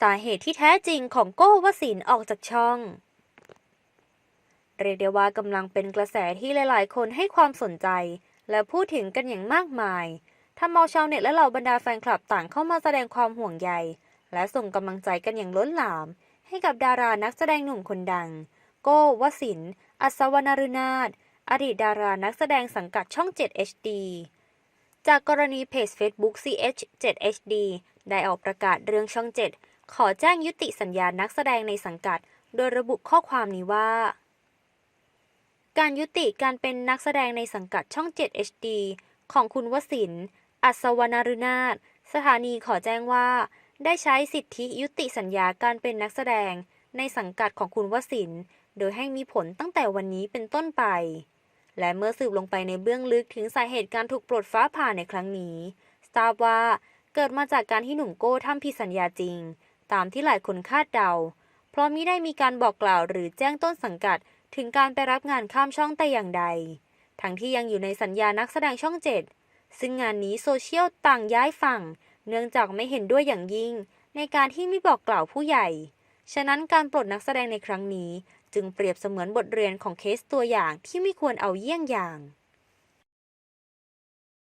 สาเหตุที่แท้จริงของโก้วสินออกจากช่อง เรียกได้ว่ากำลังเป็นกระแสที่หลาย ๆ คนให้ความสนใจ และพูดถึงกันอย่างมากมายทำเอาชาวเน็ตและเหล่าบรรดาแฟนคลับต่างเข้ามาแสดงความห่วงใย และส่งกำลังใจกันอย่างล้นหลาม ให้กับดารานักแสดงหนุ่มคนดัง โก้วสิน อัศวนารุนาถอดีตดารานักแสดงสังกัดช่อง 7 HD จากกรณีเพจ Facebook CH 7 HD ได้ออกประกาศเรื่องช่อง 7 ขอแจ้งยุติสัญญานักแสดงในสังกัด โดยระบุข้อความนี้ว่า การยุติการเป็นนักแสดงในสังกัดช่อง 7 HD ของคุณวสิน อัศวนารุนาถสถานีขอแจ้งว่า ได้ใช้สิทธิยุติสัญญาการเป็นนักแสดง ในสังกัดของคุณวสิน โดยให้มีผลตั้งแต่วันนี้เป็นต้นไป และเมื่อสืบลงไปในเบื้องลึกถึงสาเหตุการถูกปลดฟ้าผ่าในครั้งนี้ ทราบว่าเกิดมาจากการที่หนุ่มโก้ทำผิดสัญญาจริง ตามที่หลายคนคาดเดา เพราะมิได้มีการบอกกล่าวหรือแจ้งต้นสังกัด ถึงการไปรับงานข้ามช่องแต่อย่างใด ทั้งที่ยังอยู่ในสัญญานักแสดงช่องเจ็ดซึ่งงานนี้โซเชียลต่างย้ายฝั่ง เนื่องจากไม่เห็นด้วยอย่างยิ่ง ในการที่ไม่บอกกล่าวผู้ใหญ่ ฉะนั้นการปลดนักแสดงในครั้งนี้ จึงเปรียบเสมือนบทเรียนของเคสตัวอย่างที่ไม่ควรเอาเยี่ยงอย่าง